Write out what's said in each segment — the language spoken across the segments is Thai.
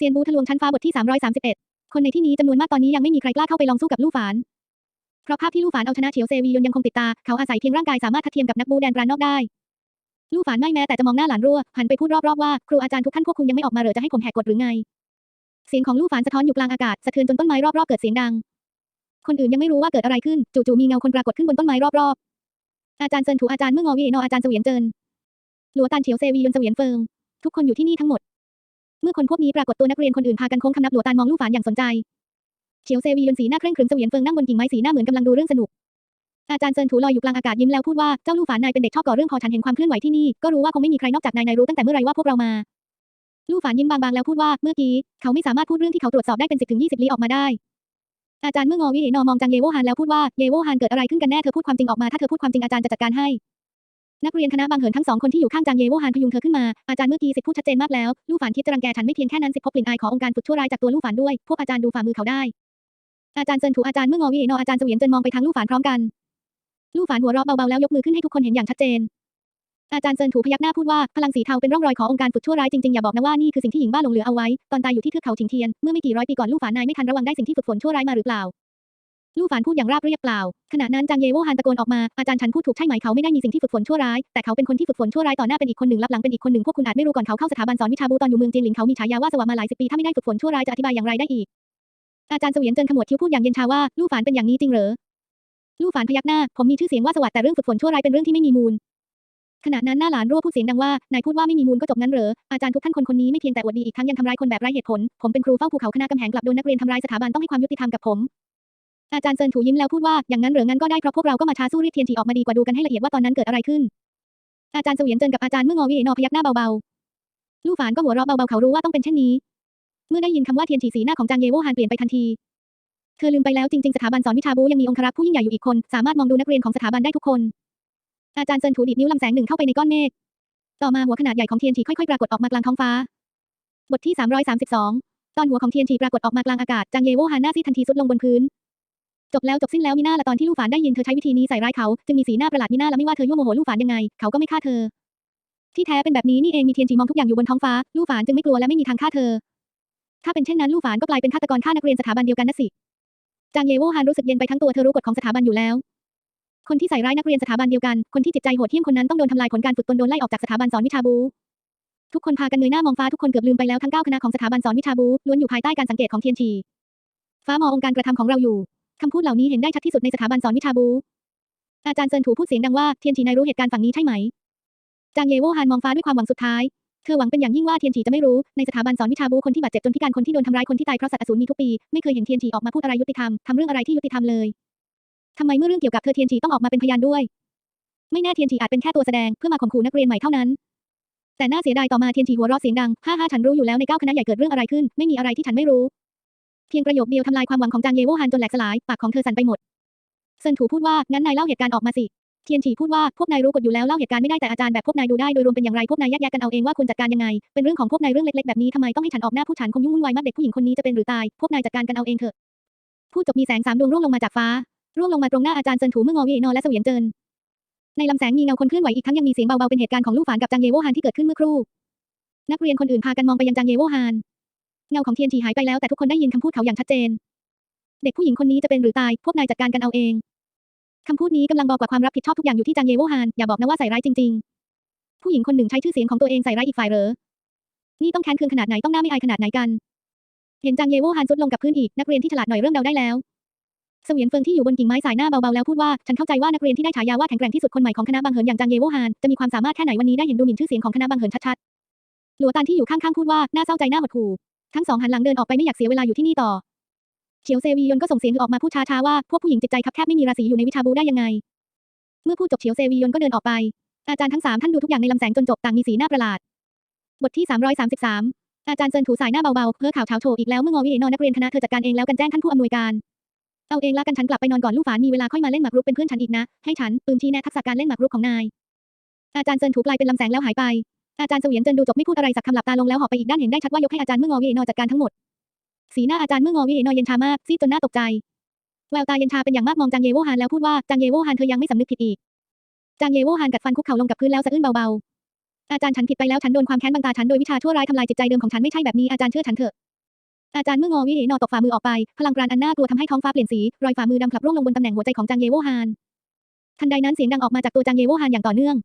เซียนบูทะลวงชั้นฟ้าบทที่ 331 คนในที่นี้จำนวนมากตอนนี้ยังไม่มีใครกล้าเข้าไปลองสู้กับลู่ฝาน เพราะภาพที่ลู่ฝานเอาชนะเฉียวเซวียนยังคงติดตา เขาอาศัยเพียงร่างกายสามารถทัดเทียมกับนักบูแดนรานนอกได้ ลู่ฝานไม่แม้แต่จะมองหน้าหลานรั่ว หันไปพูดรอบๆว่าครูอาจารย์ทุกท่านพวกคุณยังไม่ออกมาเหรอจะให้ผมแหกกฎหรือไง เสียงของลู่ฝานสะท้อนอยู่กลางอากาศสะเทือนจนต้นไม้รอบๆเกิดเสียงดัง คนอื่นยังไม่รู้ว่าเกิดอะไรขึ้น จู่ๆมีเงาคนปรากฏขึ้นบนต้นไม้รอบๆ อาจารย์เซินถูอาจารย์เมื่องอวีนออาจารย์เสวียนเจินหลัวตานเฉียวเซวียนเสวียนเฟิงทุกคนอยู่ที่นี่ทั้งหมด เมื่อคนพวกนี้ปรากฏตัวนักเรียนคนอื่นพากันโค้งคำนับหลัวตานมองลู่ฝานอย่างสนใจเฉียวเซวียนสีหน้าเคร่งขรึมเสวียนเฟิงนั่งบนกิ่งไม้สีหน้าเหมือนกำลังดูเรื่องสนุกอาจารย์เซินถูลอยอยู่กลางอากาศยิ้มแล้วพูดว่าเจ้าลู่ฝานนายเป็นเด็กชอบก่อเรื่องพอฉันเห็นความเคลื่อนไหวที่นี่ก็รู้ว่าคงไม่มีใครนอกจากนายนายรู้ตั้งแต่เมื่อไรว่าพวกเรามาลู่ฝานยิ้มบางๆแล้วพูดว่าเมื่อกี้เขาไม่สามารถพูดเรื่องที่เขาตรวจสอบได้เป็นสิบถึงยี่สิบลี้ออกมาได้อาจารย์เมื่องอวิเหนอมองจังเยโวฮานแล้วพูดว่าเยโวฮานเกิดอะไรขึ้นกันแน่เธอพูดความจริงออกมาถ้าเธอพูดความจริงอาจารย์จะจัดการให้ นักเรียนคณะบางเหินทั้งสองคนที่อยู่ข้างจางเยโวฮานพยุงเธอขึ้นมา อาจารย์เมื่อกี้สิทธิ์พูดชัดเจนมากแล้ว ลู่ฝานคิดจะรังแกฉันไม่เพียงแค่นั้นสิทธิ์พบกลิ่นอายขององค์การฝึกชั่วร้ายจากตัวลู่ฝานด้วย พวกอาจารย์ดูฝ่ามือเขาได้ อาจารย์เซินถูอาจารย์เมื่องอวิเหนออาจารย์เสวียนเจินมองไปทางลู่ฝานพร้อมกัน ลู่ฝานหัวเราะเบาๆแล้วยกมือขึ้นให้ทุกคนเห็นอย่างชัดเจน อาจารย์เซินถูพยักหน้าพูดว่าพลังสีเทาเป็นร่องรอยขององค์การฝึกชั่วร้ายจริงๆอย่าบอกนะว่านี่คือสิ่งที่หญิงบ้าหลงเหลือเอาไว้ตอนตายอยู่ที่เทือกเขาฉิงเทียนเมื่อไม่กี่ร้อยปีก่อนลู่ฝานนายไม่ทันระวังได้สิ่งที่ฝึกฝนชั่วร้ายมาหรือเปล่า ลู่ฝานพูดอย่างราบเรียบเปล่า ขณะนั้นจางเยโวฮานตะโกนออกมา อาจารย์ฉันพูดถูกใช่ไหมเขาไม่ได้มีสิ่งที่ฝึกฝนชั่วร้าย แต่เขาเป็นคนที่ฝึกฝนชั่วร้ายต่อหน้าเป็นอีกคนหนึ่งรับหลังเป็นอีกคนหนึ่งพวกคุณอาจไม่รู้ก่อนเขาเข้าสถาบันสอนวิชาบูตอนอยู่เมืองจีนหลิงเขามีฉายาว่าสวามาหลายสิบปีถ้าไม่ได้ฝึกฝนชั่วร้ายจะอธิบายอย่างไรได้อีก อาจารย์เสวียนเจินขมวดคิ้วพูดอย่างเย็นชาว่าลู่ฝานเป็นอย่างนี้จริงเหรอ ลู่ฝานพยักหน้า ผมมีชื่อเสียงว่าสวัสดแต่เรื่องฝึกฝนชั่วร้ายเป็นเรื่องที่ไม่มีมูลขณะนั้นหน้าหลานรั่วพูดเสียงดังว่านายพูดว่าไม่มีมูลก็จบงั้นเหรออาจารย์ทุกท่านคนคนนี้ไม่เพียงแต่อวดดีอีกทั้งยังทำร้ายคนแบบไร้เหตุผล ผมเป็นครูเฝ้าภูเขาคณะกำแหงกลับโดนนักเรียนทำร้ายสถาบันต้องให้ความยุติธรรมกับผม อาจารย์เซินถูยิ้มแล้วพูดว่าอย่างนั้นเหรองั้นก็ได้เพราะพวกเราก็มาช้าสู้รีบเทียนทีออกมาดีกว่าดูกันให้ละเอียดว่าตอนนั้นเกิดอะไรขึ้น อาจารย์เสวียนเจินกับอาจารย์เมื่องอวิเอนอพยักหน้าเบาๆลู่ฝานก็หัวเราะเบาๆเขารู้ว่าต้องเป็นเช่นนี้ เมื่อได้ยินคำว่าเทียนฉีสีหน้าของจางเยโวฮานเปลี่ยนไปทันทีเธอลืมไปแล้วจริงๆสถาบันสอนวิชาบูยังมีองครักษ์ผู้ยิ่งใหญ่อยู่อีกคน สามารถมองดูนักเรียนของสถาบันได้ทุกคน อาจารย์เซินถูดีดนิ้วลำแสงหนึ่งเข้าไปในก้อนเมฆต่อมาหัวขนาดใหญ่ของเทียนฉีค่อยๆปรากฏออกมากลางท้องฟ้า บทที่ 332 ตอนหัวของเทียนฉีปรากฏออกมากลางอากาศจางเยโวฮานหน้าซีทันทีสุดลงบนพื้น จบแล้วจบสิ้นแล้วมีหน้าละตอนที่ลู่ฝานได้ยินเธอใช้วิธีนี้ใส่ร้ายเขา จึงมีสีหน้าประหลาดมีหน้าละไม่ว่าเธอยั่วโมโหลู่ฝานยังไง เขาก็ไม่ฆ่าเธอ ที่แท้เป็นแบบนี้นี่เองมีเทียนฉีมองทุกอย่างอยู่บนท้องฟ้า ลู่ฝานจึงไม่กลัวและไม่มีทางฆ่าเธอ ถ้าเป็นเช่นนั้นลู่ฝานก็กลายเป็นฆาตกรฆ่านักเรียนสถาบันเดียวกันนะสิจางเยโวฮานรู้สึกเย็นไปทั้งตัวเธอรู้กฎของสถาบันอยู่แล้ว คนที่ใส่ร้ายนักเรียนสถาบันเดียวกัน คนที่จิตใจโหดเหี้ยมคนนั้นต้องโดนทำลายผลการฝึกตนโดนไล่ออกจากสถาบันสอนวิชาบูทุกคนพากันเงยหน้ามองฟ้าทุกคนเกือบลืมไปแล้วทั้งเก้าคณะของสถาบันสอนวิชาบูล้วนอยู่ภายใต้การสังเกตของเทียนชีฟ้ามององค์การกระทำของเราอยู่ คำพูดเหล่านี้เห็นได้ชัดที่สุดในสถาบันสอนวิชาบู อาจารย์เซินถูพูดเสียงดังว่าเทียนชีนายรู้เหตุการณ์ฝั่งนี้ใช่ไหม จางเยโวฮานมองฟ้าด้วยความหวังสุดท้าย เธอหวังเป็นอย่างยิ่งว่าเทียนฉีจะไม่รู้ ในสถาบันสอนวิชาบูคนที่บาดเจ็บจนพิการคนที่โดนทำร้ายคนที่ตายเพราะสัตว์อสูรมีทุกปี ไม่เคยเห็นเทียนฉีออกมาพูดอะไรยุติธรรม ทำเรื่องอะไรที่ยุติธรรมเลยทำไมเมื่อเรื่องเกี่ยวกับเธอเทียนฉีต้องออกมาเป็นพยานด้วย ไม่แน่เทียนฉีอาจเป็นแค่ตัวแสดงเพื่อมาข่มขู่นักเรียนใหม่เท่านั้น แต่น่าเสียดายต่อมาเทียนฉีหัวเราะเสียงดัง ฮ่าฮ่าฉันรู้อยู่แล้วในเก้าคณะใหญ่เกิดเรื่องอะไรขึ้น ไม่มีอะไรที่ฉันไม่รู้ เพียงประโยคเดียวทำลายความหวังของจางเยโวฮานจนแหลกสลาย ปากของเธอสั่นไปหมด เซินถูพูดว่า งั้นนายเล่าเหตุการณ์ออกมาสิ เทียนฉีพูดว่า พวกนายรู้กฎอยู่แล้วเล่าเหตุการณ์ไม่ได้แต่อาจารย์แบบพวกนายดูได้โดยรวมเป็นอย่างไรพวกนายแยกแยะกันเอาเองว่าควรจัดการยังไง เป็นเรื่องของพวกนายเรื่องเล็กๆแบบนี้ทำไมต้องให้ฉันออกหน้าพูดฉันคงยุ่งวุ่นวายมากเด็กผู้หญิงคนนี้จะเป็นหรือตาย พวกนายจัดการกันเอาเองเถอะ พูดจบมีแสงสามดวงร่วงลงมาจากฟ้า ร่วงลงมาตรงหน้าอาจารย์เซินถูเมื่องอวีนอและเสวียนเจินในลำแสงมีเงาคนเคลื่อนไหวอีกทั้งยังมีเสียงเบาๆเป็นเหตุการณ์ของลู่ฝานกับจางเยโวฮานที่เกิดขึ้นเมื่อครู่นักเรียนคนอื่นพากันมองไปยังจางเยโวฮาน เงาของเทียนฉีหายไปแล้วแต่ทุกคนได้ยินคำพูดเขาอย่างชัดเจน เด็กผู้หญิงคนนี้จะเป็นหรือตาย พวกนายจัดการกันเอาเองคำพูดนี้กำลังบอกว่าความรับผิดชอบทุกอย่างอยู่ที่จางเยโวฮาน อย่าบอกนะว่าใส่ร้ายจริง ๆ ผู้หญิงคนหนึ่งใช้ชื่อเสียงของตัวเองใส่ร้ายอีกฝ่ายเหรอ นี่ต้องแค้นเคืองขนาดไหนต้องหน้าไม่อายขนาดไหนกัน เห็นจางเยโวฮานซุดลงกับพื้นอีกนักเรียนที่ฉลาดหน่อยเริ่มเดาได้แล้วเสวียนเฟิงที่อยู่บนกิ่งไม้สายหน้าเบาๆแล้วพูดว่าฉันเข้าใจว่านักเรียนที่ได้ฉายาว่าแข็งแกร่งที่สุดคนใหม่ของคณะบางเหินอย่างจางเยโวฮานจะมีความสามารถแค่ไหนวันนี้ได้เห็นดูหมิ่นชื่อเสียงของคณะบางเหินชัดๆหลัวตานที่อยู่ข้างๆพูดว่าน่าเศร้าใจน่าหดหู่ ทั้งสองหันหลังเดินออกไปไม่อยากเสียเวลาอยู่ที่นี่ต่อ เฉียวเซวียนก็ส่งเสียงออกมาพูดช้าๆว่าพวกผู้หญิงจิตใจคับแคบไม่มีราศีอยู่ในวิชาบูได้ยังไง เมื่อพูดจบเฉียวเซวียนก็เดินออกไป อาจารย์ทั้งสามท่านดูทุกอย่างในลำแสงจนจบต่างมีสีหน้าประหลาด บทที่ 333 อาจารย์เซินถูสายหน้าเบาๆเพ้อข่าวเช้าโชว์อีกแล้วเมื่องอวิเอนอนนักเรียนคณะเธอจัดการเองแล้วกันแจ้งท่านผู้อำนวยการเอาเองละกันฉันกลับไปนอนก่อนลูกฝานมีเวลาค่อยมาเล่นหมากรุกเป็นเพื่อนฉันอีกนะ ให้ฉันปืมชี้แนะทักษะการเล่นหมากรุกของนาย อาจารย์เซินถูกลายเป็นลำแสงแล้วหายไป อาจารย์เสวียนเจินดูจบไม่พูดอะไรสักคำหลับตาลงแล้วหอบไปอีกด้านเห็นได้ชัดว่ายกให้อาจารย์เมื่องอวิเอนอจัดการทั้งหมด สีหน้าอาจารย์เมื่องอวิเอนอเย็นชามากซีดจนหน้าตกใจ แววตาเย็นชาเป็นอย่างมากมองจางเยโวฮานแล้วพูดว่าจางเยโวฮานเธอยังไม่สำนึกผิดอีก จางเยโวฮานกัดฟันคุกเข่าลงกับพื้นแล้วสะอื้นเบาๆ อาจารย์ฉันผิดไปแล้วฉันโดนความแค้นบังตาฉันโดยวิชาชั่วร้ายทำลายจิตใจเดิมของฉันไม่ใช่แบบนี้อาจารย์เชื่อฉันเถอะอาจารย์เมื่องอวิเหนอตกฝ่ามือออกไป พลังปราณอันน่ากลัวทำให้ท้องฟ้าเปลี่ยนสี รอยฝ่ามือดำผลับร่วงลงบนตำแหน่งหัวใจของจางเยโวฮาน ทันใดนั้นเสียงดังออกมาจากตัวจางเยโวฮานอย่างต่อเนื่อง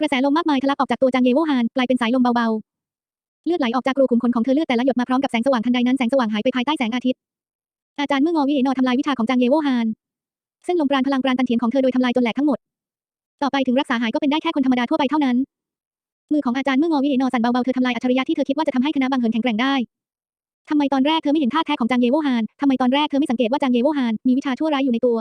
กระแสลมมากมายทะลักออกจากตัวจางเยโวฮานกลายเป็นสายลมเบาๆ เลือดไหลออกจากรูขุมขนของเธอเลือดแต่ละหยดมาพร้อมกับแสงสว่างทันใดนั้นแสงสว่างหายไปภายใต้แสงอาทิตย์ อาจารย์เมื่องอวิเหนอทำลายวิชาของจางเยโวฮานเส้นลมปราณพลังปราณตันเถียนของเธอโดยทำลายจนแหลกทั้งหมด ต่อไปถึงรักษาหายก็เป็นได้แค่คนธรรมดาทั่วไปเท่านั้น มือของอาจารย์เมื่องอวิเหนอสั่นเบาๆเธอทำลายอัจฉริยะที่เธอคิดว่าจะทำให้คณะบางเหินแข็งแกร่งได้ทำไมตอนแรกเธอไม่เห็นท่าแท้ของจางเยโวฮานทำไมตอนแรกเธอไม่สังเกตว่าจางเยโวฮานมีวิชาชั่วร้ายอยู่ในตัว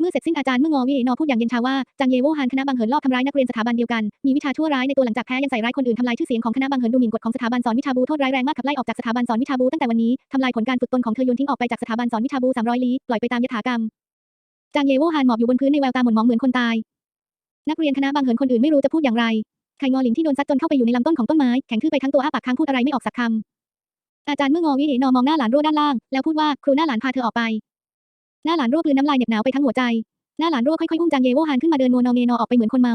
เมื่อเสร็จสิ้นอาจารย์เมื่องอวิเอนอพูดอย่างเย็นชาว่าจางเยโวฮานคณะบางเหินลอบทำร้ายนักเรียนสถาบันเดียวกัน มีวิชาชั่วร้ายในตัวหลังจากแพ้ยังใส่ร้ายคนอื่นทำลายชื่อเสียงของคณะบางเหินดูหมิ่นกฎของสถาบันสอนวิชาบูโทษร้ายแรงมากขับไล่ออกจากสถาบันสอนวิชาบูตั้งแต่วันนี้ทำลายผลการฝึกตนของเธอโยนทิ้งออกไปจากสถาบันสอนวิชาบู300ลี้ปล่อยไปตามยถากรรมจางเยโวฮานหมอบอยู่บนพื้นในแววตาหม่นมองเหมือนคนตาย นักเรียนคณะบางเหินคนอื่นไม่รู้จะพูดอย่างไรไข่งอหลิงที่โดนซัดจนเข้าไปอยู่ในลำต้นของต้นไม้แข็งทื่อไปทั้งตัวอ้าปากค้างพูดอะไรไม่ออกสักคำอาจารย์เมื่องอวิเหนอมองหน้าหลานรั่วด้านล่าง แล้วพูดว่าครูหน้าหลานพาเธอออกไป หน้าหลานรั่วกลืนน้ำลายเหน็บหนาวไปทั้งหัวใจ หน้าหลานรั่วค่อยๆอุ้มจางเยโวฮานขึ้นมาเดินโนนอเงนอออกไปเหมือนคนเมา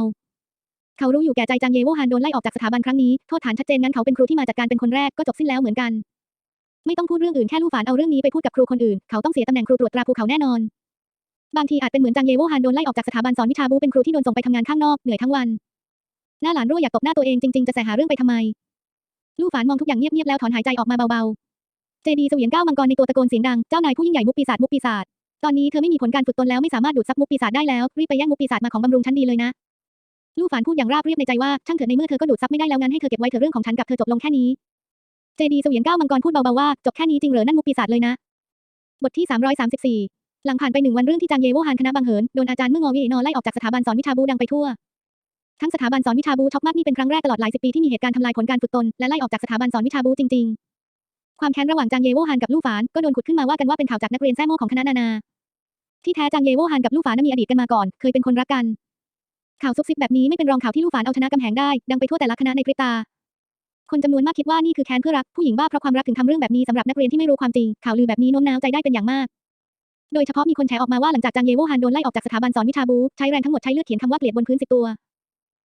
เขารู้อยู่แก่ใจจางเยโวฮานโดนไล่ออกจากสถาบันครั้งนี้ โทษฐานชัดเจนงั้นเขาเป็นครูที่มาจากการเป็นคนแรกก็จบสิ้นแล้วเหมือนกัน ไม่ต้องพูดเรื่องอื่นแค่ลู่ฝานเอาเรื่องนี้ไปพูดกับครูคนอื่น เขาต้องเสียตำแหน่งครูตรวจตราภูเขาแน่นอน บางทีอาจเป็นเหมือนจางเยโวฮานโดนไล่ออกจากสถาบันสอนวิชาบูเป็นครูที่โดนส่งไปทำงานข้างนอกเหนื่อยทั้งวัน หน้าหลานรั่วอยากตบหน้าตัวเองจริงๆจะแสหาเรื่องไปทำไม ลู่ฝานมองทุกอย่างเงียบๆแล้วถอนหายใจออกมาเบาๆเจดีเสวียนก้าวมังกรในตัวตะโกนเสียงดัง เจ้านายผู้ยิ่งใหญ่มุกปีศาจมุกปีศาจ ตอนนี้เธอไม่มีผลการฝึกตนแล้วไม่สามารถดูดซับมุกปีศาจได้แล้ว รีบไปแย่งมุกปีศาจมาของบำรุงฉันดีเลยนะ ลู่ฝานพูดอย่างราบเรียบในใจว่าช่างเถิดในเมื่อเธอก็ดูดซับไม่ได้แล้วงั้นให้เธอเก็บไว้เถอะเรื่องของฉันกับเธอจบลงแค่นี้ เจดีเสวียนก้าวมังกรพูดเบาๆว่าจบแค่นี้จริงเหรอนั่นมุกปีศาจเลยนะ บทที่ 334 หลังผ่านไปหนึ่งวันเรื่องที่จางเยโวฮานคณะบางเหินโดนอาจารย์เมื่องอวิเอนอไล่ออกจากสถาบันสอนวิชาบูดังไปทั่วทั้งสถาบันสอนวิชาบูช็อกมากนี่เป็นครั้งแรกตลอดหลายสิบปีที่มีเหตุการณ์ทำลายผลการฝึกตนและไล่ออกจากสถาบันสอนวิชาบูจริงๆ ความแค้นระหว่างจางเยโวฮานกับลู่ฝานก็โดนขุดขึ้นมาว่ากันว่าเป็นข่าวจากนักเรียนแท้โม่ของคณะนานา ที่แท้จางเยโวฮานกับลู่ฝานนั้นมีอดีตกันมาก่อน เคยเป็นคนรักกัน ข่าวซุบซิบแบบนี้ไม่เป็นรองข่าวที่ลู่ฝานเอาชนะกำแหงได้ ดังไปทั่วแต่ละคณะในพริบตา คนจำนวนมากคิดว่านี่คือแค้นเพื่อรักผู้หญิงบ้าเพราะความรักถึงทำเรื่องแบบนี้สำหรับนักเรียนที่ไม่รู้ความจริงข่าวลือแบบนี้โน้มน้าวใจได้เป็นอย่างมาก โดยเฉพาะมีคนแชร์ออกมาว่าหลังจากจางเยโวฮานโดนไล่ออกจากสถาบันสอนวิชาบูใช้แรงทั้งหมดใช้เลือดเขียนคำว่าเกลียดบนพื้นสิบตัว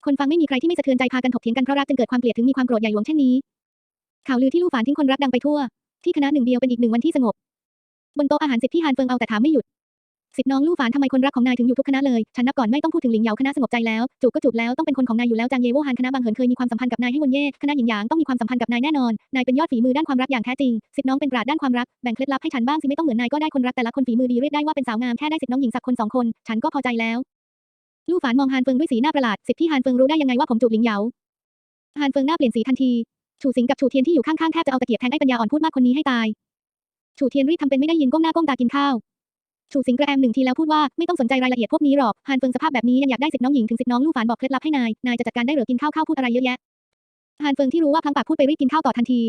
คนฟังไม่มีใครที่ไม่สะเทือนใจพากันถกเถียงกันเพราะรักจนเกิดความเกลียดถึงมีความโกรธใหญ่หลวงเช่นนี้ ข่าวลือที่ลู่ฝานทิ้งคนรักดังไปทั่ว ที่คณะหนึ่งเดียวเป็นอีกหนึ่งวันที่สงบบนโต๊ะอาหารสิบที่ฮานเฟิงเอาแต่ถามไม่หยุดสิบน้องลู่ฝานทำไมคนรักของนายถึงอยู่ทุกคณะเลย ฉันนับก่อนไม่ต้องพูดถึงหลิงเหยาคณะสงบใจแล้ว จูบก็จูบแล้วต้องเป็นคนของนายอยู่แล้วจางเยโวฮานคณะบางเหินเคยมีความสัมพันธ์กับนายให้วนเย่คณะหยินหยางต้องมีความสัมพันธ์กับนายแน่นอน นายเป็นยอดฝีมือด้านความรักอย่างแท้จริงสิบน้องเป็นปราดด้านความรักแบ่งเคล็ดลับให้ฉันบ้างสิไม่ต้องเหมือนนายก็ได้คนรักแต่ละคนฝีมือดีเรียกได้ว่าเป็นสาวงามแค่ได้สิบน้องหญิงสักคนสองคน ฉันก็พอใจแล้ว ลู่ฝานมองฮานเฟิงด้วยสีหน้าประหลาดสิบที่ฮานเฟิงรู้ได้ยังไงว่าผมจูบหลิงเหยาฮานเฟิงหน้าเปลี่ยนสีทันที ฉูสิงกับฉูเทียนที่อยู่ข้างๆแทบจะเอาตะเกียบแทงไอ้ปัญญาอ่อนพูดมากคนนี้ให้ตายฉูเทียนรีบทำเป็นไม่ได้ยินก้มหน้าก้มตากินข้าวฉูสิงกระแอมหนึ่งทีแล้วพูดว่าไม่ต้องสนใจรายละเอียดพวกนี้หรอกฮานเฟิงสภาพแบบนี้ยังอยากได้สิทธิน้องหญิงถึงสิทธิน้องลู่ฝานบอกเคล็ดลับให้นายนายจะจัดการได้หรือกินข้าวข้าวพูดอะไรเยอะแยะฮานเฟิงที่รู้ว่าพลังปากพูดไปรีบกินข้าวต่อทันที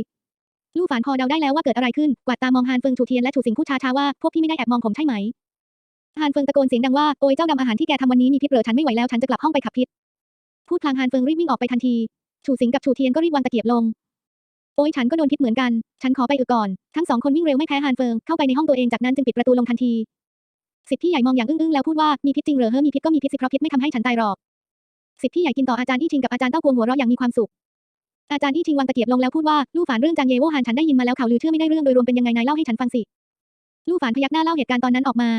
ลู่ฝานพอเดาได้แล้วว่าเกิดอะไรขึ้น กวาดตามองฮานเฟิงฉูเทียนและฉูสิงพูดช้าๆว่าพวกพี่ไม่ได้แอบมองผมใช่ไหมฮานเฟิงตะโกนเสียงดังว่าโอยเจ้าดำอาหารที่แกทำวันนี้มีพิษเหรอฉันไม่ไหวแล้วฉันจะกลับห้องไปขับพิษ พูดพลางฮานเฟิงรีบวิ่งออกไปทันที ฉูสิงกับฉูเทียนก็รีบวางตะเกียบลง โอ้ยฉันก็โดนพิษเหมือนกัน ฉันขอไปอึก่อน ทั้งสองคนวิ่งเร็วไม่แพ้ฮานเฟิง เข้าไปในห้องตัวเองจากนั้นจึงปิดประตูลงทันที สิทธิ์พี่ใหญ่มองอย่างอึ้งๆแล้วพูดว่า มีพิษจริงเหรอเฮ้อมีพิษก็มีพิษสิเพราะพิษไม่ทำให้ฉันตายหรอก สิทธิ์พี่ใหญ่กินต่ออาจารย์อี้ชิงกับอาจารย์เต้ากวงหัวเราะอย่างมีความสุข อาจารย์อี้ชิงวางตะเกียบลงแล้วพูดว่าลู่ฝานเรื่องจางเยโวฮานฉันได้ยินมาแล้วข่าวลือเชื่อไม่ได้เรื่องโดยรวมเป็นยังไงนายเล่าให้ฉันฟังสิ ลู่ฝานพยักหน้าเล่าเหตุการณ์ตอนนั้นออกมา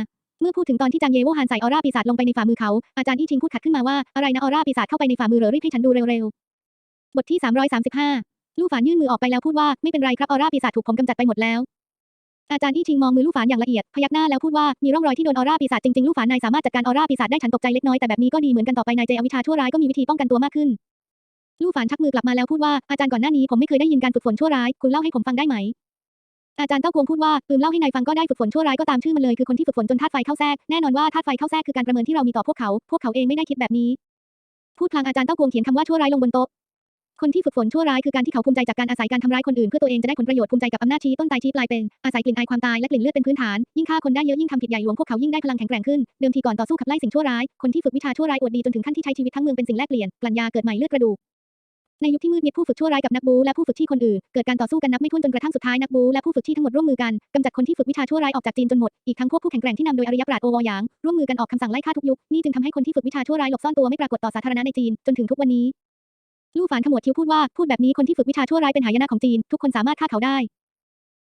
เมื่อพูดถึงตอนที่จางเยโวฮานใส่ออร่าปีศาจลงไปในฝ่ามือเขา อาจารย์อี้ชิงพูดขัดขึ้นมาว่า อะไรนะออร่าปีศาจเข้าไปในฝ่ามือเหรอรีบให้ฉันดูเร็วๆ บทที่ 335 ลู่ฝานยื่นมือออกไปแล้วพูดว่าไม่เป็นไรครับออร่าปีศาจถูกผมกำจัดไปหมดแล้ว อาจารย์อี้ชิงมองมือลู่ฝานอย่างละเอียดพยักหน้าแล้วพูดว่ามีร่องรอยที่โดนออร่าปีศาจจริงๆลู่ฝานนายสามารถจัดการออร่าปีศาจได้ฉันตกใจเล็กน้อยแต่แบบนี้ก็ดีเหมือนกันต่อไปนายเจอวิชาชั่วร้ายก็มีวิธีป้องกันตัวมากขึ้น ลู่ฝานชักมือกลับมาแล้วพูดว่าอาจารย์ก่อนหน้านี้ผมไม่เคยได้ยินการฝึกฝนชั่วร้ายคุณเล่าให้ผมฟังได้ไหม อาจารย์เต้ากวงพูดว่าปืมเล่าให้นายฟังก็ได้ฝึกฝนชั่วร้ายก็ตามชื่อมันเลยคือคนที่ฝึกฝนจนธาตุไฟเข้าแทรกแน่นอนว่าธาตุไฟเข้าแทรกคือการประเมินที่เรามีต่อพวกเขา พวกเขาเองไม่ได้คิดแบบนี้พูดพลางอาจารย์เต้ากวงเขียนคำว่าชั่วร้ายลงบนโต๊ะ คนที่ฝึกฝนชั่วร้ายคือการที่เขาภูมิใจจากการอาศัยการทำร้ายคนอื่นเพื่อตัวเองจะได้ผลประโยชน์ภูมิใจกับอำนาจชี้ต้นตายชี้ปลายเป็นอาศัยกลิ่นอายความตายและกลิ่นเลือดเป็นพื้นฐานยิ่งฆ่าคนได้เยอะยิ่งทำผิดใหญ่หลวงพวกเขายิ่งได้พลังแข็งแกร่งขึ้นเดิมทีก่อนต่อสู้ขับไล่สิ่งชั่วร้ายคนที่ฝึกวิชาชั่วร้ายอวดดีจนถึงขั้นที่ใช้ชีวิตทั้งเมืองเป็นสิ่งแลกเปลี่ยนกลั่นยาเกิดใหม่เลือดกระดูกในยุคที่มืดมิดผู้ฝึกชั่วร้ายกับนักบูและผู้ฝึกที่คนอื่นเกิดการต่อสู้กันนับไม่ถ้วนจนกระทั่งสุดท้ายนักบูและผู้ฝึกที่ทั้งหมดร่วมมือกันกำจัดคนที่ฝึกวิชาชั่วร้ายออกจากจีนจนหมดอีกทั้งพวกผู้แข็งแกร่งที่นำโดยอริยปราดโอวอหยางร่วมมือกันออกคำสั่งไล่ฆ่าทุกยุคนี่จึงทำให้คนที่ฝึกวิชาชั่วร้ายหลบซ่อนตัวไม่ปรากฏต่อสาธารณะในจีนจนถึงทุกวันนี้ ลู่ฝานขมวดคิ้วพูดว่าพูดแบบนี้คนที่ฝึกวิชาชั่วร้ายเป็นหายนะของจีน ทุกคนสามารถฆ่าเขาได้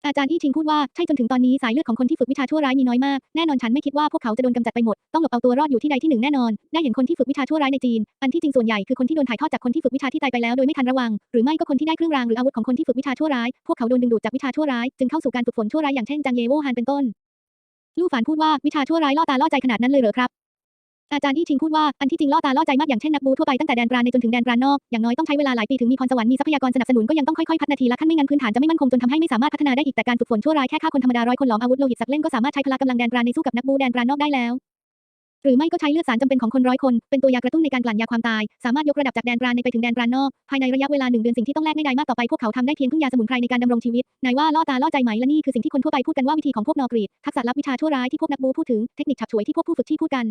อาจารย์อี้ชิงพูดว่าใช่จนถึงตอนนี้สายเลือดของคนที่ฝึกวิชาชั่วร้ายมีน้อยมากแน่นอนฉันไม่คิดว่าพวกเขาจะโดนกำจัดไปหมดต้องหลบเอาตัวรอดอยู่ที่ใดที่หนึ่งแน่นอนได้เห็นคนที่ฝึกวิชาชั่วร้ายในจีน อันที่จริงส่วนใหญ่คือคนที่โดนถ่ายทอดจากคนที่ฝึกวิชาที่ตายไปแล้วโดยไม่ทันระวัง หรือไม่ก็คนที่ได้เครื่องรางหรืออาวุธของคนที่ฝึกวิชาชั่วร้ายพวกเขาโดนดึงดูดจากวิชาชั่วร้ายจึงเข้าสู่การฝึกฝนชั่วร้ายอย่างเช่นจางเยโวฮันเป็นต้นลู่ฝานพูดว่าวิชาชั่วร้ายล่อตาล่อใจขนาดนั้นเลยเหรอครับ อาจารย์อี้ชิงพูดว่า อันที่จริงล่อตาล่อใจมากอย่างเช่นนักบูทั่วไปตั้งแต่แดนปราณในจนถึงแดนปราณนอก อย่างน้อยต้องใช้เวลาหลายปีถึงมีพรสวรรค์มีทรัพยากรสนับสนุนก็ยังต้องค่อยๆพัฒนาทีละขั้นไม่งั้นพื้นฐานจะไม่มั่นคงจนทำให้ไม่สามารถพัฒนาได้อีกแต่การฝึกฝนชั่วร้ายแค่ฆ่าคนธรรมดาร้อยคนหลอมอาวุธโลหิตสักเล่มก็สามารถใช้พละกำลังแดนปราณในสู้กับนักบูแดนปราณนอกได้แล้วหรือไม่ก็ใช้เลือดสารจำเป็นของคนร้อยคน เป็นตัวยากระตุ้นในการกลั่นยาความตาย สามารถยกระดับจากแดนปราณในไปถึงแดนปราณนอก ภายในระยะเวลาหนึ่งเดือนสิ่งที่ต้องแลกไม่ได้มากต่อไปพวกเขาทำได้เพียงพึ่งยาสมุนไพรในการดำรงชีวิต นายว่าล่อตาล่อใจไหมและนี่คือสิ่งที่คนทั่วไปพูดกันว่าวิธีของพวกนอกรีดทักษะลับวิชาชั่วร้ายที่พวกนักบูพูดถึง เทคนิคฉับฉวยที่พวกผู้ฝึกที่พูดกัน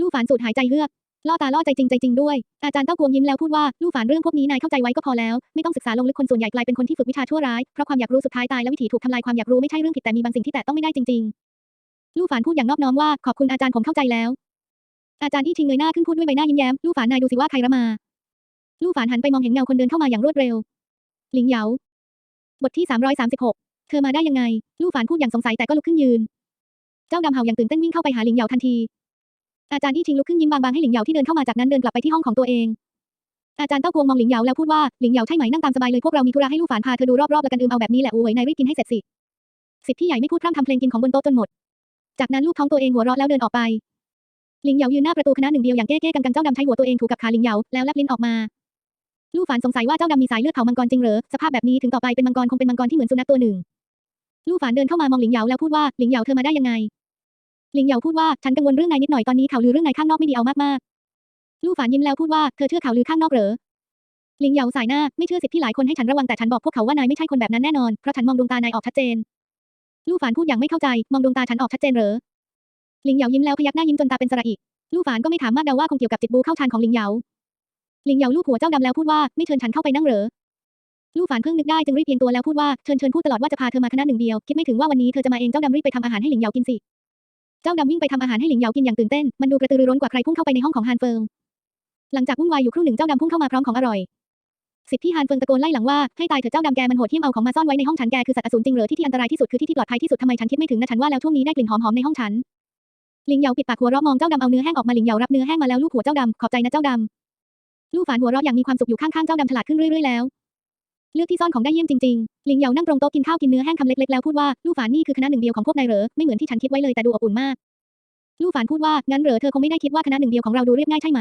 ลู่ฝานสูดหายใจเฮือกล่อตาล่อใจจริงใจจริงด้วย อาจารย์เต้ากวงยิ้มแล้วพูดว่าลู่ฝานเรื่องพวกนี้นายเข้าใจไว้ก็พอแล้ว ไม่ต้องศึกษาลงลึกคนส่วนใหญ่กลายเป็นคนที่ฝึกวิชาชั่วร้าย เพราะความอยากรู้สุดท้ายตายและวิถีถูกทำลายความอยากรู้ไม่ใช่เรื่องผิดแต่มีบางสิ่งที่แตะต้องไม่ได้จริงๆ ลู่ฝานพูดอย่างนอบน้อมว่าขอบคุณอาจารย์ผมเข้าใจแล้ว อาจารย์ที่ชิงเงยหน้าขึ้นพูดด้วยใบหน้ายิ้มแย้มลู่ฝานนายดูสิว่าใครละมา ลู่ฝานหันไปมองเห็นเงาคนเดินเข้ามาอย่างรวดเร็ว หลิงเหยาบทที่336เธอมาได้ยังไง ลู่ฝานพูดอย่างสงสัยแต่ก็ลุกขึ้นยืน เจ้าดำเห่าอย่างตื่นเต้นวิ่งเข้าไปหาหลิงเหยาทันที อาจารย์ที่ชิงลุกขึ้นยิ้มบางๆให้หลิงเหยาที่เดินเข้ามาจากนั้นเดินกลับไปที่ห้องของตัวเอง อาจารย์เต้ากวงมองหลิงเหยาแล้วพูดว่าหลิงเหยาใช่ไหมนั่งตามสบายเลยพวกเรามีธุระให้ลู่ฝานพาเธอดูรอบๆแล้วกันอืมเอาแบบนี้แหละโอ้ยนายรีบกินให้เสร็จสิสิทธิ์พี่ใหญ่ไม่พูดพร่ำทำเพลงกินของบนโต๊ะจนหมด จากนั้นลูกท้องตัวเองหัวเราะแล้วเดินออกไป หลิงเหยายืนหน้าประตูคณะหนึ่งเดียวอย่างเก้ๆกังๆเจ้าดำใช้หัวตัวเองถูกับขาหลิงเหยาแล้วแลบลิ้นออกมา ลู่ฝานสงสัยว่าเจ้าดำมีสายเลือดเขามังกรจริงเหรอสภาพแบบนี้ถึงต่อไปเป็นมังกรคงเป็นมังกรที่เหมือนสุนัขตัวหนึ่ง ลู่ฝานเดินเข้ามามองหลิงเหยาแล้วพูดว่าหลิงเหยาเธอมาได้ยังไง ลิงเหยาพูดว่าฉันกังวลเรื่องนายนิดหน่อยตอนนี้ข่าวลือเรื่องนายข้างนอกไม่ดีเอามากๆลู่ฝานยิ้มแล้วพูดว่าเธอเชื่อข่าวลือข้างนอกเหรอหลิงเหยาสายหน้าไม่เชื่อสิทธิ์ที่หลายคนให้ฉันระวังแต่ฉันบอกพวกเขาว่านายไม่ใช่คนแบบนั้นแน่นอนเพราะฉันมองดวงตานายออกชัดเจนลู่ฝานพูดอย่างไม่เข้าใจ มองดวงตาฉันออกชัดเจนเหรอหลิงเหยายิ้มแล้วพยักหน้ายิ้มจนตาเป็นสระอีกลู่ฝานก็ไม่ถามมากเดาว่าคงเกี่ยวกับจิตบูเข้าฌานของหลิงเหยาหลิงเหยาลูกหัวเจ้าดำแล้วพูดว่าไม่เชิญฉันเข้าไปนั่งเหรอลู่ฝานเพิ่งนึกได้จึงรีบเพียงตัวแล้วพูดว่าเชิญเชิญพูดตลอดว่าจะพาเธอมาคณะหนึ่งเดียวคิดไม่ถึงว่าวันนี้เธอจะมาเองเจ้าดำรีบไปทำอาหารให้หลิงเหยากินสิ เจ้าดำวิ่งไปทำอาหารให้หลิงเหยากินอย่างตื่นเต้น มันดูกระตือรือร้นกว่าใครพุ่งเข้าไปในห้องของฮานเฟิง หลังจากวุ่นวายอยู่ครู่หนึ่งเจ้าดำพุ่งเข้ามาพร้อมของอร่อย สิทธิ์ที่ฮานเฟิงตะโกนไล่หลังว่า ให้ตายเถอะเจ้าดำแกมันโหดเหี้ยมเอาของมาซ่อนไว้ในห้องฉันแกคือสัตว์อสูรจริงเหรอที่ที่อันตรายที่สุดคือที่ที่ปลอดภัยที่สุดทำไมฉันคิดไม่ถึงนะฉันว่าแล้วช่วงนี้ได้กลิ่นหอมๆในห้องฉันหลิงเหยาปิดปากหัวเราะมองเจ้าดำเอาเนื้อแห้งออกมาหลิงเหยารับเนื้อแห้งมาแล้วลูบหัวเจ้าดำขอบใจนะเจ้าดำลู่ฝานหัวเราะอย่างมีความสุขอยู่ข้างๆเจ้าดำฉลาดขึ้นเรื่อยๆแล้ว เลือกที่ซ่อนของได้เยี่ยมจริงๆ หลิงเหยานั่งตรงโต๊ะกินข้าวกินเนื้อแห้งคำเล็กๆแล้วพูดว่าลู่ฝานนี่คือคณะหนึ่งเดียวของพวกนายเหรอ ไม่เหมือนที่ฉันคิดไว้เลยแต่ดูอบอุ่นมาก ลู่ฝานพูดว่างั้นเหรอเธอคงไม่ได้คิดว่าคณะหนึ่งเดียวของเราดูเรียบง่ายใช่ไหม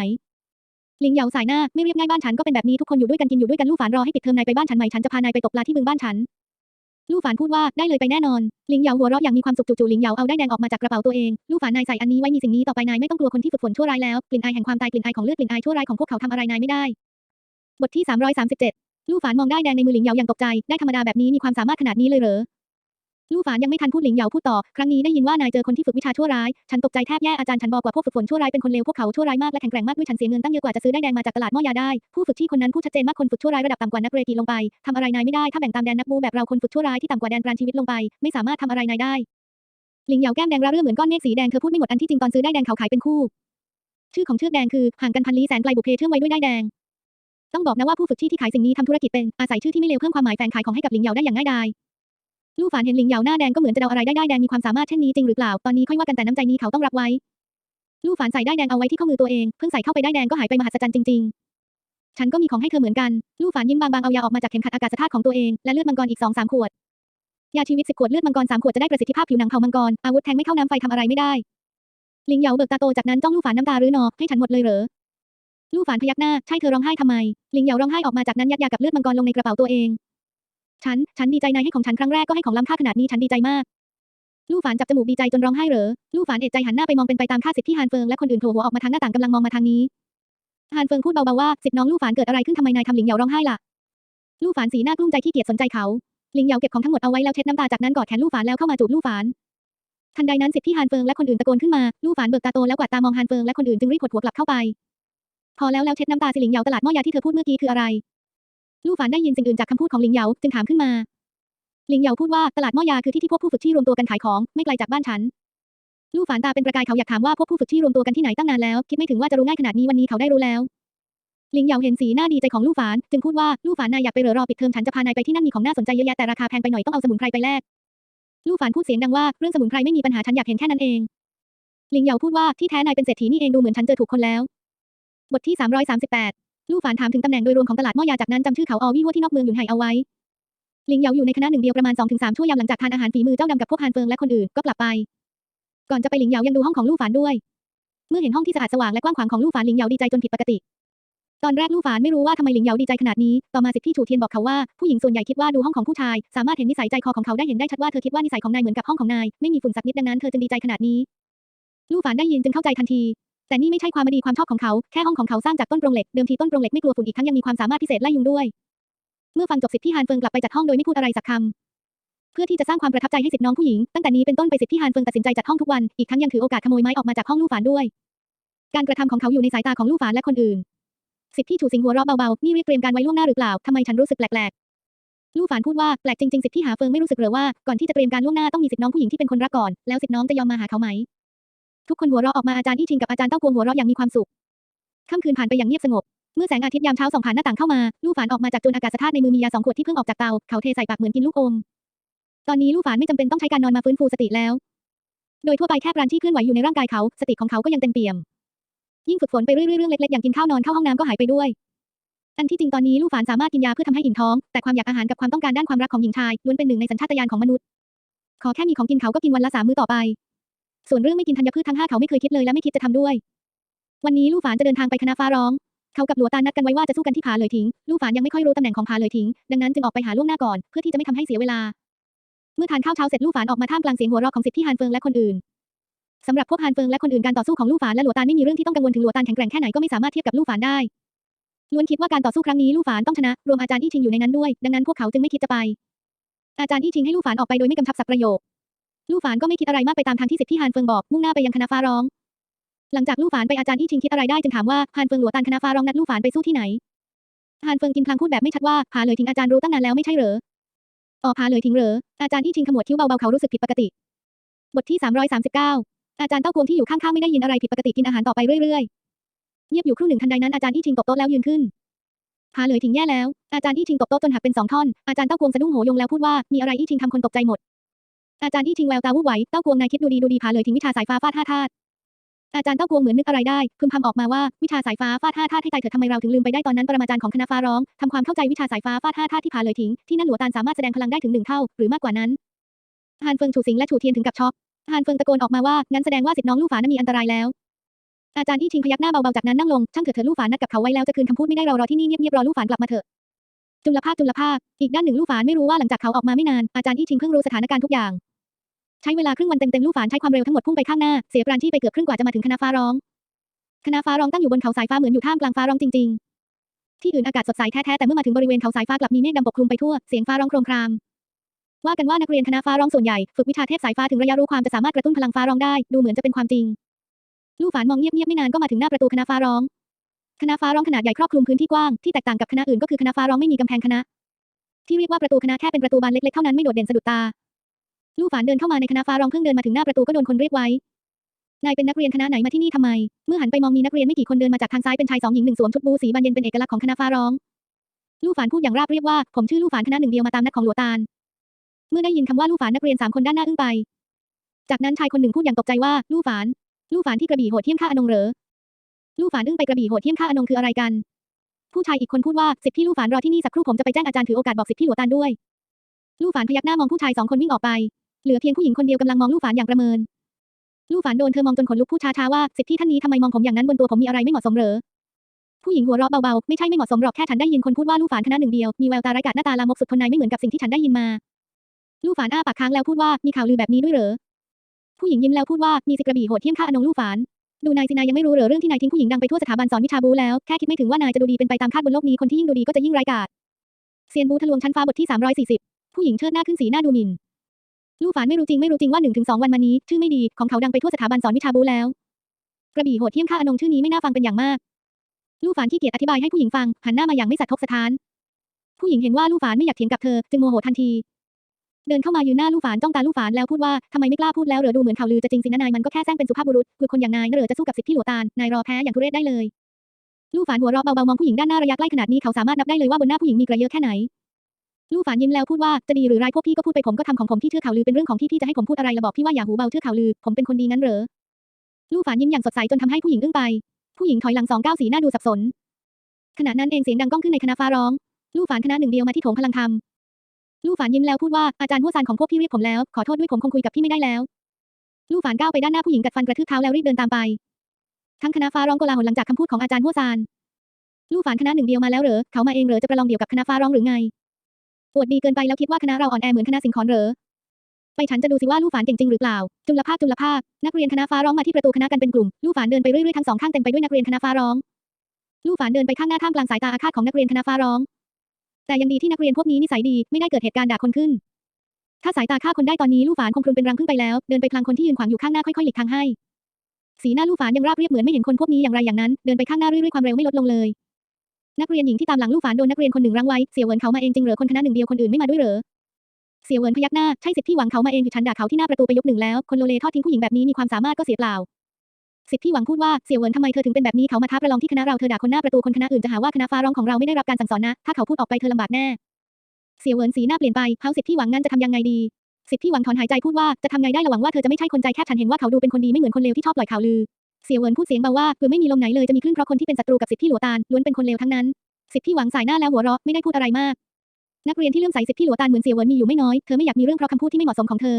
หลิงเหยาสายหน้าไม่เรียบง่ายบ้านฉันก็เป็นแบบนี้ทุกคนอยู่ด้วยกันกินอยู่ด้วยกันลู่ฝานรอให้ปิดเทอมนายไปบ้านฉันไหมฉันจะพานายไปตกปลาที่บึงบ้านฉัน ลู่ฝานพูดว่าได้เลยไปแน่นอน หลิงเหยาหัวเราะอย่างมีความสุขจู่ๆหลิงเหยาเอาได้แดงออกมาจากกระเป๋าตัวเอง ลู่ฝานนายใส่อันนี้ไว้มีสิ่งนี้ต่อไปนายไม่ต้องกลัวคนที่ฝึกฝนชั่วร้ายแล้วกลิ่นอายแห่งความตายกลิ่นอายของเลือดกลิ่นอายชั่วร้ายของพวกเขาทำอะไรนายไม่ได้บทที่ 337 ลู่ฝานมองได้แดงในมือหลิงเหยาอย่างตกใจ ได้ธรรมดาแบบนี้มีความสามารถขนาดนี้เลยเหรอ ลู่ฝานยังไม่ทันพูดหลิงเหยาพูดต่อ ครั้งนี้ได้ยินว่านายเจอคนที่ฝึกวิชาชั่วร้าย ฉันตกใจแทบแย่อาจารย์ฉันบอกว่าพวกฝึกฝนชั่วร้ายเป็นคนเลวพวกเขาชั่วร้ายมากและแข็งแกร่งมากด้วยฉันเสียเงินตั้งเยอะกว่าจะซื้อได้แดงมาจากตลาดหม้อยาได้ ผู้ฝึกที่คนนั้นพูดชัดเจนมากคนฝึกชั่วร้ายระดับต่ำกว่านักเรกีลงไปทำอะไรนายไม่ได้ถ้าแบ่งตามแดนนักบูแบบเราคนฝึกชั่วร้ายที่ต่ำกว่าแดนปราณชีวิตลงไป ไม่สามารถทำอะไรนายได้หลิงเหยาแก้มแดงระเรื่อเหมือนก้อนเมฆสีแดงเธอพูดไม่หมดอันที่จริงตอนซื้อได้แดงเขาขายเป็นคู่ ชื่อของเชือกแดงคือห่างกันพันลี้แสนไกลบุเพเชื่อมไว้ด้วยได้แดง ต้องบอกนะว่าผู้ฝึกที่ที่ขายสิ่งนี้ทำธุรกิจเป็น อาศัยชื่อที่ไม่เลวเพิ่มความหมายแฝงขายของให้กับหลิงเหยาได้อย่างง่ายดาย ลู่ฝานเห็นหลิงเหยาหน้าแดงก็เหมือนจะเดาอะไรได้ได้แดงมีความสามารถเช่นนี้จริงหรือเปล่า ตอนนี้ค่อยว่ากันแต่น้ำใจนี้เขาต้องรับไว้ ลู่ฝานใส่ได้แดงเอาไว้ที่ข้อมือตัวเอง เพิ่งใส่เข้าไปได้แดงก็หายไปมหัศจรรย์จริง ๆ ฉันก็มีของให้เธอเหมือนกัน ลู่ฝานยิ้มบางๆเอายาออกมาจากเข็มขัดอากาศธาตุของตัวเอง และเลือดมังกรอีกสองสามขวด ยาชีวิตสิบขวดเลือดมังกรสามขวดจะได้ประสิทธิภาพผิวหนังเผามังกร อาวุธแทงไม่เข้าน้ำไฟทำอะไรไม่ได้ ลิงเหยาเบิกตาโตจากนั้นจ้องลู่ฝานน้ำตารื้อนอให้ฉันหมดเลยเหรอ ลู่ฝานพยักหน้า ใช่เธอร้องไห้ทำไมหลิงเหยาร้องไห้ออกมาจากนั้นยัดยากับเลือดมังกรลงในกระเป๋าตัวเอง ฉัน ฉันดีใจนายให้ของฉันครั้งแรกก็ให้ของล้ำค่าขนาดนี้ฉันดีใจมาก ลู่ฝานจับจมูกดีใจจนร้องไห้เหรอ ลู่ฝานเอะใจหันหน้าไปมองเป็นไปตามค่าสิทธิ์ที่ฮานเฟิงและคนอื่นโผล่หัวออกมาทางหน้าต่างกำลังมองมาทางนี้ ฮานเฟิงพูดเบาๆว่าสิทธิ์น้องลู่ฝานเกิดอะไรขึ้นทำไมนายทำหลิงเหยาร้องไห้ล่ะ ลู่ฝานสีหน้ากลุ้มใจขี้เกียจสนใจเขาหลิงเหยาเก็บของทั้งหมดเอาไว้แล้วเช็ดน้ำตาจากนั้นกอดแขนลู่ฝานแล้วเข้ามาจูบลู่ฝานทันใดนั้นสิทธิฮานเฟิงและคนอื่นตะโกนขึ้นมา ลู่ฝานเบิกตาโตแล้วกวาดตามองฮานเฟิงและคนอื่นจึงรีบหดหัวกลับเข้าไป พอแล้วแล้วเช็ดน้ำตาสิหลิงเหยาตลาดหม้อยาที่เธอพูดเมื่อกี้คืออะไร ลู่ฝานได้ยินสิ่งอื่นจากคำพูดของหลิงเหยาจึงถามขึ้นมา หลิงเหยาพูดว่าตลาดหม้อยาคือที่ที่พวกผู้ฝึกที่รวมตัวกันขายของไม่ไกลจากบ้านฉัน ลู่ฝานตาเป็นประกายเขาอยากถามว่าพวกผู้ฝึกที่รวมตัวกันที่ไหนตั้งนานแล้ว คิดไม่ถึงว่าจะรู้ง่ายขนาดนี้วันนี้เขาได้รู้แล้ว หลิงเหยาเห็นสีหน้าดีใจของลู่ฝานจึงพูดว่าลู่ฝานนายอยากไปเหรอรอปิดเทอมฉันจะพานายไปที่นั่นมีของน่าสนใจเยอะแยะแต่ราคาแพงไปหน่อยต้องเอาสมุนไพรไปแลกลู่ฝานพูดเสียงดังว่าเรื่องสมุนไพรไม่มีปัญหาฉันอยากเห็นแค่นั้นเองหลิงเหยาพูดว่าที่แท้นายเป็นเศรษฐีนี่เองดูเหมือนฉันเจอถูกคนแล้ว บทที่ 338 ลู่ฝานถามถึงตำแหน่งโดยรวมของตลาดม้อยาจากนั้นจำชื่อเขาออวี่หัวที่นอกเมืองหยุนไห่เอาไว้หลิงเหยาอยู่ในคณะหนึ่งเดียวประมาณ2-3ชั่วโมงหลังจากทานอาหารฝีมือเจ้าดำกับพวกฮานเฟิงและคนอื่นก็กลับไป ก่อนจะไปหลิงเหยายังดูห้องของลู่ฝานด้วย เมื่อเห็นห้องที่สะอาดสว่างและกว้างขวางของลู่ฝานหลิงเหยาดีใจจนผิดปกติ ตอนแรกลู่ฝานไม่รู้ว่าทำไมหลิงเหยาดีใจขนาดนี้ ต่อมาสิทธิ์ที่ฉูเทียนบอกเขาว่าผู้หญิงส่วนใหญ่คิดว่าดูห้องของผู้ชาย สามารถเห็นนิสัยใจคอของเขาได้เห็นได้ชัดว่าเธอคิดว่านิสัยของนายเหมือนกับห้องของนายไม่มีฝุ่นสักนิดดังนั้นเธอจึงดีใจขนาดนี้ลู่ฝานได้ยินจึงเข้าใจทันที แต่นี่ไม่ใช่ความดีความชอบของเขา แค่ห้องของเขาสร้างจากต้นโปรงเหล็ก เดิมทีต้นโปรงเหล็กไม่กลัวฝุ่นอีกทั้งยังมีความสามารถพิเศษไล่ยุงด้วย เมื่อฟังจบสิทธิ์ที่ฮานเฟิงกลับไปจัดห้องโดยไม่พูดอะไรสักคำ เพื่อที่จะสร้างความประทับใจให้สิทธิ์น้องผู้หญิง ตั้งแต่นี้เป็นต้นไปสิทธิ์ที่ฮานเฟิงตัดสินใจจัดห้องทุกวัน อีกทั้งยังถือโอกาสขโมยไม้ออกมาจากห้องลู่ฝานด้วย การกระทำของเขาอยู่ในสายตาของลู่ฝานและคนอื่น สิทธิ์ที่ถูสิงหัวเราะเบาๆ นี่เรียกเตรียมการไว้ล่วงหน้าหรือเปล่าทำไมฉันรู้สึกแปลกๆลู่ฝานพูดว่าแปลกจริงๆสิทธิหาเฟิงไม่รู้สึกเหรอว่าก่อนที่จะเตรียมการล่วงหน้าต้องมีสิทธิน้องผู้หญิงที่เป็นคนรักก่อน แล้วสิทธิน้องจะยอมมาหาเขาไหม ทุกคนหัวเราะออกมาอาจารย์อี้ชิงกับอาจารย์เต้าพวงหัวเราะอย่างมีความสุขค่ำคืนผ่านไปอย่างเงียบสงบ เมื่อแสงอาทิตย์ยามเช้าส่องผ่านหน้าต่างเข้ามาลู่ฝานออกมาจากจุลอากาศธาตุในมือมียาสองขวดที่เพิ่งออกจากเตาเขาเทใส่ปากเหมือนกินลูกอมตอนนี้ลู่ฝานไม่จำเป็นต้องใช้การนอนมาฟื้นฟูสติแล้ว โดยทั่วไปแค่ปราณที่เคลื่อนไหวอยู่ในร่างกายเขาสติของเขาก็ยังเต็มเปี่ยม ยิ่งฝึกฝนไปเรื่อยๆเรื่องเล็กๆอย่างกินข้าวนอนเข้าห้องน้ำก็หายไปด้วย อันที่จริงตอนนี้ลู่ฝานสามารถกินยาเพื่อทำให้อิ่มท้อง แต่ความอยากอาหารกับความต้องการด้านความรักของหญิงชายล้วนเป็นหนึ่งในสัญชาตญาณของมนุษย์ ขอแค่มีของกินเขาก็กินวันละสามมื้อต่อไป ส่วนเรื่องไม่กินธัญพืชทั้งห้าเขาไม่เคยคิดเลยและไม่คิดจะทำด้วย วันนี้ลู่ฝานจะเดินทางไปคณะฟ้าร้อง เขากับหลัวตานนัดกันไว้ว่าจะสู้กันที่ผาเลยทิ้ง ลู่ฝานยังไม่ค่อยรู้ตำแหน่งของผาเลยทิ้ง ดังนั้นจึงออกไปหาล่วงหน้าก่อน เพื่อที่จะไม่ทำให้เสียเวลา เมื่อทานข้าวเช้าเสร็จลู่ฝานออกมาท่ามกลางเสียงหัวเราะของสิทธิ์ที่ฮานเฟิงและคนอื่นสำหรับพวกฮานเฟิงและคนอื่นการต่อสู้ของลู่ฝานและหลัวตานไม่มีเรื่องที่ต้องกังวลถึงหลัวตานแข็งแกร่งแค่ไหนก็ไม่สามารถเทียบกับลู่ฝานได้ล้วนคิดว่าการต่อสู้ครั้งนี้ลู่ฝานต้องชนะรวมอาจารย์อี้ชิงอยู่ในนั้นด้วย ดังนั้นพวกเขาจึงไม่คิดจะไป อาจารย์อี้ชิงให้ลู่ฝานออกไปโดยไม่กำชับสักประโยค ลู่ฝานก็ไม่คิดอะไรมากไปตามทางที่สิทธิ์ที่ฮานเฟิงบอก มุ่งหน้าไปยังคณะฟ้าร้อง หลังจากลู่ฝานไปอาจารย์อี้ชิงคิดอะไรได้จึงถามว่าฮานเฟิงหลัวตานคณะฟ้าร้องนัดลู่ฝานไปสู้ที่ไหนฮานเฟิงกินพลางพูดแบบไม่ชัดว่าผาเลยทิ้งอาจารย์รู้ตั้งนานแล้วไม่ใช่เหรออ๋อผาเลยทิ้งเหรออาจารย์อี้ชิงขมวดคิ้วเบาๆเขารู้สึกผิดปกติ บทที่339อาจารย์เต้ากวงที่อยู่ข้างๆไม่ได้ยินอะไรผิดปกติกินอาหารต่อไปเรื่อยๆเงียบอยู่ครู่หนึ่งทันใดนั้นอาจารย์อี้ชิงตบโต๊ะแล้วยืนขึ้นผาเลยทิ้งแย่แล้วอาจารย์อี้ชิงตบโต๊ะจนหักเป็นสองท่อนอาจารย์เต้ากวงสะดุ้งโหยงแล้วพูดว่ามีอะไรอี้ชิงทำคนตกใจหมด อาจารย์อี้ชิงแววตาวูบไหวเต้ากวงนายคิดดูดีดูดีผาเลยทิ้งวิชาสายฟ้าฟาดห้าธาตุอาจารย์เต้ากวงเหมือนนึกอะไรได้พึมพำออกมาว่าวิชาสายฟ้าฟาดห้าธาตุให้ตายเถิดทำไมเราถึงลืมไปได้ตอนนั้นปรมาจารย์ของคณะฟ้าร้องทำความเข้าใจวิชาสายฟ้าฟาดห้าธาตุที่ผาเลยทิ้งที่นั่นหลัวตานสามารถแสดงพลังได้ถึงหนึ่งเท่าหรือมากกว่านั้นฮานเฟิงฉูสิงและฉูเทียนถึงกับช็อกฮานเฟิงตะโกนออกมาว่างั้นแสดงว่าสิทธิ์น้องลู่ฝานั้นมีอันตรายแล้วอาจารย์อี้ชิงพยักหน้าเบาๆจากนั้นนั่งลงช่างเถิดเธอลู่ฝานนัดกับเขาไว้แล้วจะคืนคำพูดไม่ได้เรารอที่นี่เงียบๆรอลู่ฝานกลับมาเถอะจุลภาคจุลภาคอีกด้านหนึ่งลู่ฝานไม่รู้ว่าหลังจากเขาออกมาไม่นานอาจารย์อี้ชิงเพิ่งรู้สถานการณ์ทุกอย่าง ใช้เวลาครึ่งวันเต็มๆลู่ฝานใช้ความเร็วทั้งหมดพุ่งไปข้างหน้า เสียปราณที่ไปเกือบครึ่งกว่าจะมาถึงคณะฟ้าร้อง คณะฟ้าร้องตั้งอยู่บนเขาสายฟ้าเหมือนอยู่ท่ามกลางฟ้าร้องจริง ๆ ที่อื่นอากาศสดใสแท้ๆแต่เมื่อมาถึงบริเวณเขาสายฟ้ากลับมีเมฆดำปกคลุมไปทั่วเสียงฟ้าร้องโครมครามว่ากันว่านักเรียนคณะฟ้าร้องส่วนใหญ่ฝึกวิชาเทพสายฟ้าถึงระยะรู้ความจะสามารถกระตุ้นพลังฟ้าร้องได้ ดูเหมือนจะเป็นความจริง ลู่ฝานมองเงียบๆไม่นานก็มาถึงหน้าประตูคณะฟ้าร้อง คณะฟ้าร้องขนาดใหญ่ครอบคลุมพื้นที่กว้างที่แตกต่างกับคณะอื่นก็คือคณะฟ้าร้องไม่มีกำแพงคณะ ที่เรียกว่าประตูคณะแค่เป็นประตูบานเล็กๆเท่านั้นไม่โดดเด่นสะดุดตา ลู่ฝานเดินเข้ามาในคณะฟ้าร้องเพิ่งเดินมาถึงหน้าประตูก็โดนคนเรียกไว้ นายเป็นนักเรียนคณะไหนมาที่นี่ทำไม เมื่อหันไปมองมีนักเรียนไม่กี่คนเดินมาจากทางซ้ายเป็นชายสองหญิงหนึ่งสวมชุดบูสีบานเย็นเป็นเอกลักษณ์ของคณะฟ้าร้อง ลู่ฝานพูดอย่างราบเรียบว่า ผมชื่อลู่ฝานคณะหนึ่งเดียวมาตามนัดของหลวงตาล เมื่อได้ยินคำว่าลู่ฝานนักเรียนสามคนด้านหน้าอึ้งไป จากนั้นชายคนหนึ่งพูดอย่างตกใจว่าลู่ฝาน ลู่ฝานที่กระบี่โหดเที่ยมฆ่าอนงเหรอ ลู่ฝานอึ้งไปกระบี่โหดเที่ยมฆ่าอนงคืออะไรกัน ผู้ชายอีกคนพูดว่าสิทธิพี่ลู่ฝานรอที่นี่สักครู่ผมจะไปแจ้งอาจารย์ถือโอกาสบอกสิทธิพี่หลวตานด้วย ลู่ฝานพยักหน้ามองผู้ชายสองคนวิ่งออกไป เหลือเพียงผู้หญิงคนเดียวกำลังมองลู่ฝานอย่างประเมิน ลู่ฝานโดนเธอมองจนขนลุกพูดช้าๆว่าสิทธิท่านนี้ทำไมมองผมอย่างนั้นบนตัวผมมีอะไรไม่เหมาะสมเหรอ ผู้หญิงหัวเราะเบาๆ ไม่ใช่ไม่เหมาะสมหรอกแค่ฉันได้ยินคนพูดว่าลู่ฝานคณะหนึ่งเดียว มีแววตาไร้กาจหน้าตาลามกสุดทนนายไม่เหมือนกับสิ่งที่ฉันได้ยินมา ลู่ฝานอ้าปากค้างแล้วพูดว่ามีข่าวลือแบบนี้ด้วยเหรอ ผู้หญิงยิ้มแล้วพูดว่ามีสิกระบี่โหดเที่ยมฆ่าอนงลู่ฝานดูนายสินายยังไม่รู้เหรอเรื่องที่นายทิ้งผู้หญิงดังไปทั่วสถาบันสอนวิชาบูแล้วแค่คิดไม่ถึงว่านายจะดูดีเป็นไปตามคาดบนโลกนี้คนที่ยิ่งดูดีก็จะยิ่งไร้กาจเซียนบูทะลวงชั้นฟ้าบทที่340ผู้หญิงเชิดหน้าขึ้นสีหน้าดูหมิ่น ลู่ฝานไม่รู้จริงไม่รู้จริงว่า1นถึงสองวันมานี้ ชื่อไม่ดีของเขาดังไปทั่วสถาบันสอนวิชาบูแล้ว กระบี่โหดเที่ยมฆ่าอนงชื่อนี้ไม่น่าฟังเป็นอย่างมาก ลู่ฝานขี้เกียจอธิบายให้ผู้หญิงฟัง หันหน้ามาอย่างไม่สัตย์ทบสถาน ผู้หญิงเห็นว่าลู่ฝานไม่อยากเถียงกับเธอ จึงโมโหทันที เดินเข้ามายืนหน้าลู่ฝานจ้องตาลู่ฝานแล้วพูดว่าทำไมไม่กล้าพูดแล้วเหรอดูเหมือนข่าวลือจะจริงสินะนายมันก็แค่แซงเป็นสุภาพบุรุษคือคนอย่างนายเหรอจะสู้กับสิทธิพี่หลวตาลนายรอแพ้อย่างทุเรศได้เลยลู่ฝานหัวเราะเบาๆมองผู้หญิงด้านหน้าระยะใกล้ขนาดนี้เขาสามารถนับได้เลยว่าบนหน้าผู้หญิงมีกระเยอะแค่ไหน ลู่ฝานยิ้มแล้วพูดว่าจะดีหรือร้ายพวกพี่ก็พูดไปผมก็ทำของผมที่เทือกเขาลือเป็นเรื่องของที่พี่จะให้ผมพูดอะไรละบอกพี่ว่าอย่าหูเบาเทือกเขาลือ ผมเป็นคนดีงั้นเหรอลู่ฝานยิ้มอย่างสดใสจนทำให้ผู้หญิงอึ้งไป ผู้หญิงถอยหลังสองก้าวสีหน้าดูสับสนขณะนั้นเองเสียงดังก้องขึ้นในคณะฟ้าร้องลู่ฝานคณะหนึ่งเดียวมาที่โถงพลังธรรมลู่ฝานยิ้มแล้วพูดว่าอาจารย์หัวซานของพวกพี่เรียกผมแล้วขอโทษด้วยผมคงคุยกับพี่ไม่ได้แล้วลู่ฝานก้าวไปด้านหน้าผู้หญิงกัดฟันกระทืบเท้าแล้วรีบเดินตามไป ทั้งคณะฟ้าร้องโกลาหลหลังจากคำพูดของอาจารย์หัวซานลู่ฝานคณะหนึ่งเดียวมาแล้วเหรอเขามาเองเหรอจะประลองเดี่ยวกับคณะฟ้าร้องหรือไง ปวดดีเกินไปแล้วคิดว่าคณะเราอ่อนแอเหมือนคณะสิงห์ขอนเหรอ ไปฉันจะดูสิว่าลู่ฝานเก่งจริงหรือเปล่า จุลภาคจุลภาค นักเรียนคณะฟ้าร้องมาที่ประตูคณะกันเป็นกลุ่ม ลู่ฝานเดินไปเรื่อยๆทั้งสองข้างเต็มไปด้วยนักเรียนคณะฟ้าร้อง ลู่ฝานเดินไปข้างหน้าท่ามกลางสายตาอาฆาตของนักเรียนคณะฟ้าร้อง แต่ยังดีที่นักเรียนพวกนี้นิสัยดีไม่ได้เกิดเหตุการณ์ด่าคนขึ้น ถ้าสายตาฆ่าคนได้ตอนนี้ลู่ฝานคงพรุนเป็นรังขึ้นไปแล้ว เดินไปพลางคนที่ยืนขวางอยู่ข้างหน้าค่อยๆหลีกทางให้ สีหน้าลู่ฝานยังราบเรียบเหมือนไม่เห็นคนพวกนี้อย่างไรอย่างนั้น เดินไปข้างหน้าเรื่อยๆความเร็วไม่ลดลงเลย นักเรียนหญิงที่ตามหลังลู่ฝานโดนนักเรียนคนหนึ่งรั้งไว้ เสี่ยวเหวินเขามาเองจริงเหรอคนคณะหนึ่งเดียวคนอื่นไม่มาด้วยเหรอ เสี่ยวเหวินพยักหน้า ใช่สิทธิ์พี่หวังเขามาเองอยู่ฉันด่าเขาที่หน้าประตูไปยกหนึ่งแล้ว คนโลเลทอดทิ้งผู้หญิงแบบนี้มีความสามารถก็เสียเปล่า สิทธิ์พี่หวังพูดว่า เสี่ยวเหวินทำไมเธอถึงเป็นแบบนี้ เขามาท้าประลองที่คณะเรา เธอด่าคนหน้าประตูคนคณะอื่นจะหาว่าคณะฟ้าร้องของเราไม่ได้รับการสั่งสอนนะ ถ้าเขาพูดออกไปเธอลำบากแน่ เสี่ยวเหวินสีหน้าเปลี่ยนไปเฮาสิทธิ์พี่หวังงั้นจะทำยังไงดี สิทธิ์พี่หวังถอนหายใจพูดว่าจะทำไงได้ระวังว่าเธอจะไม่ใช่คนใจแคบฉันเห็นว่าเขาดูเป็นคนดีไม่เหมือนคนเลวที่ชอบปล่อยข่าวลือ เสี่ยวเหวินพูดเสียงเบาว่าคือไม่มีลมไหนเลยจะมีคลื่นเพราะคนที่เป็นศัตรูกับสิทธิ์พี่หลัวตาลล้วนเป็นคนเลวทั้งนั้น สิทธิ์พี่หวังสายหน้าแล้วหัวเราะไม่ได้พูดอะไรมาก นักเรียนที่เลื่อมใสสิทธิ์พี่หลัวตาลเหมือนเสี่ยวเหวินมีอยู่ไม่น้อย เธอไม่อยากมีเรื่องเพราะคำพูดที่ไม่เหมาะสมของเธอ